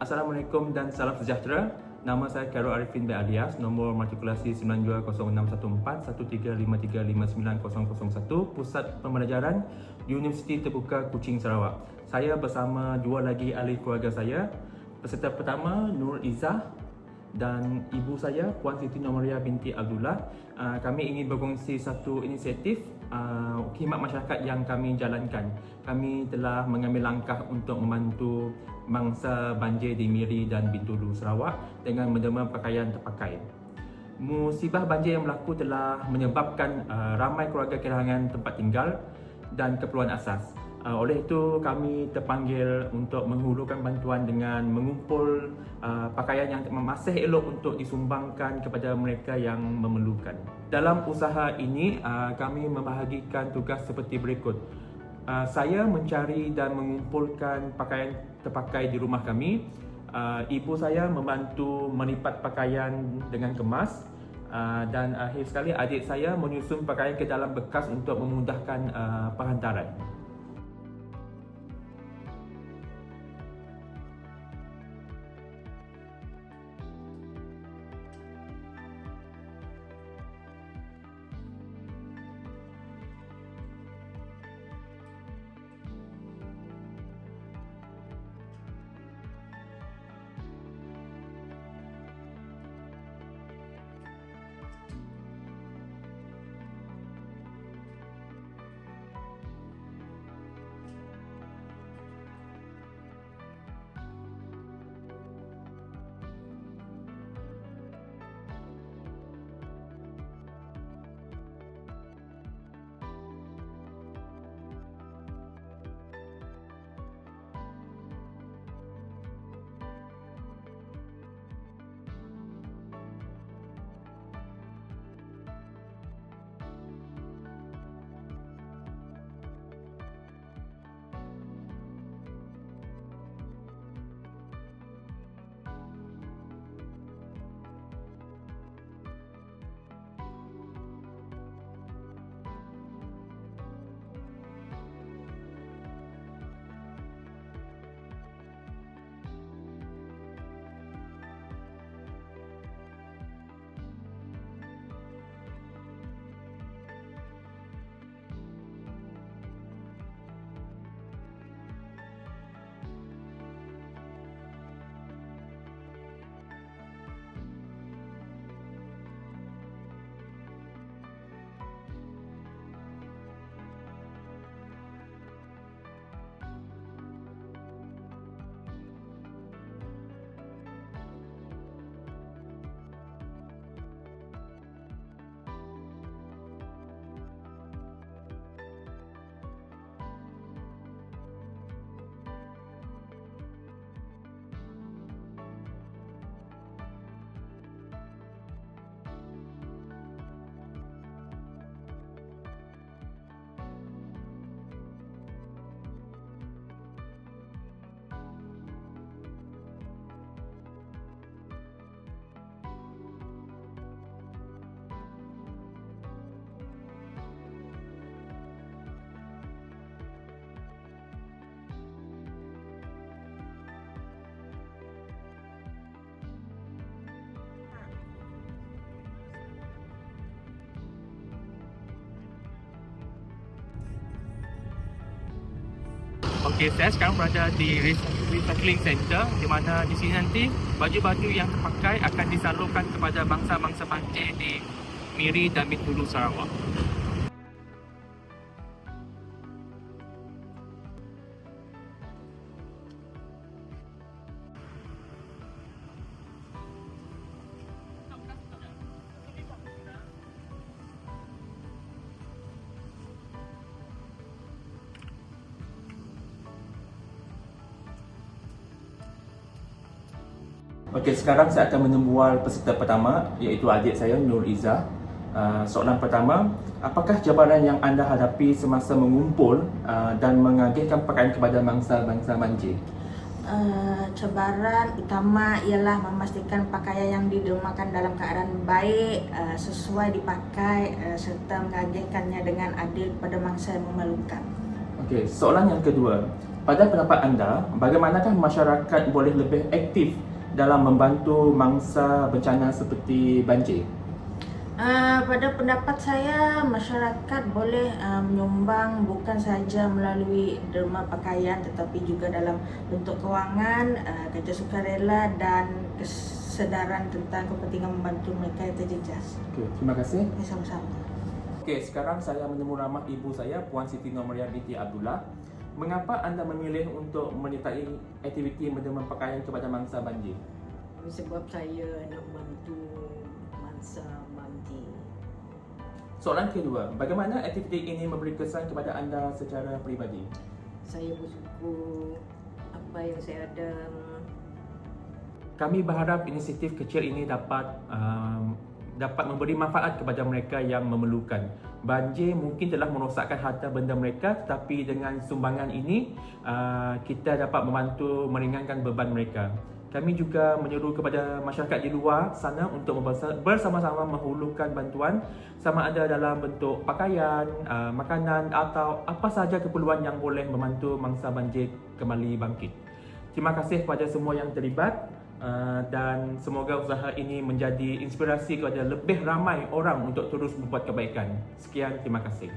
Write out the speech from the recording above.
Assalamualaikum dan salam sejahtera. Nama saya Karol Arifin bin Alias, nombor matrikulasi 9206141353590001, Pusat Pembelajaran Universiti Terbuka Kuching Sarawak. Saya bersama dua lagi ahli keluarga saya. Peserta pertama Nur Izzah dan ibu saya Puan Siti Nomaria binti Abdullah. Uh, kami ingin berkongsi satu inisiatif uh, khidmat masyarakat yang kami jalankan. Kami telah mengambil langkah untuk membantu mangsa banjir di Miri dan Bintulu Sarawak dengan menderma pakaian terpakai. Musibah banjir yang berlaku telah menyebabkan uh, ramai keluarga kehilangan tempat tinggal dan keperluan asas. Uh, oleh itu kami terpanggil untuk menghulurkan bantuan dengan mengumpul uh, pakaian yang masih elok untuk disumbangkan kepada mereka yang memerlukan. Dalam usaha ini uh, kami membahagikan tugas seperti berikut. Uh, saya mencari dan mengumpulkan pakaian terpakai di rumah kami. Uh, ibu saya membantu melipat pakaian dengan kemas uh, dan akhir sekali adik saya menyusun pakaian ke dalam bekas untuk memudahkan uh, penghantaran. Okey, saya sekarang berada di Recycling Center di mana di sini nanti baju-baju yang terpakai akan disalurkan kepada bangsa-bangsa banjir di Miri dan Bintulu Sarawak. Okey, sekarang saya akan menyembual peserta pertama iaitu adik saya Nur Izzah. Uh, soalan pertama, apakah cabaran yang anda hadapi semasa mengumpul uh, dan mengagihkan pakaian kepada bangsa-bangsa banjir? Uh, cabaran utama ialah memastikan pakaian yang didermakan dalam keadaan baik, uh, sesuai dipakai uh, serta mengagihkannya dengan adil kepada mangsa yang memerlukan. Okey, soalan yang kedua, Pada pendapat anda, bagaimanakah masyarakat boleh lebih aktif dalam membantu mangsa bencana seperti banjir? Uh, pada pendapat saya, masyarakat boleh uh, menyumbang bukan saja melalui derma pakaian tetapi juga dalam bentuk kewangan, uh, kerja sukarela dan kesedaran tentang kepentingan membantu mereka yang terjejas. Okey, terima kasih. Okay, sama-sama. Okey, sekarang saya menemu ramah ibu saya, Puan Siti Nomorian binti Abdullah. Mengapa anda memilih untuk menyertai aktiviti menderma pakaian kepada mangsa banjir? sebab saya nak bantu mangsa banjir. Soalan kedua, bagaimana aktiviti ini memberi kesan kepada anda secara peribadi? Saya bersyukur apa yang saya ada Kami berharap inisiatif kecil ini dapat um, dapat memberi manfaat kepada mereka yang memerlukan. Banjir mungkin telah merosakkan harta benda mereka tetapi dengan sumbangan ini uh, kita dapat membantu meringankan beban mereka. Kami juga menyeru kepada masyarakat di luar sana untuk bersama-sama menghulurkan bantuan sama ada dalam bentuk pakaian, uh, makanan atau apa sahaja keperluan yang boleh membantu mangsa banjir kembali bangkit. Terima kasih kepada semua yang terlibat uh, dan semoga usaha ini menjadi inspirasi kepada lebih ramai orang untuk terus membuat kebaikan. Sekian, terima kasih.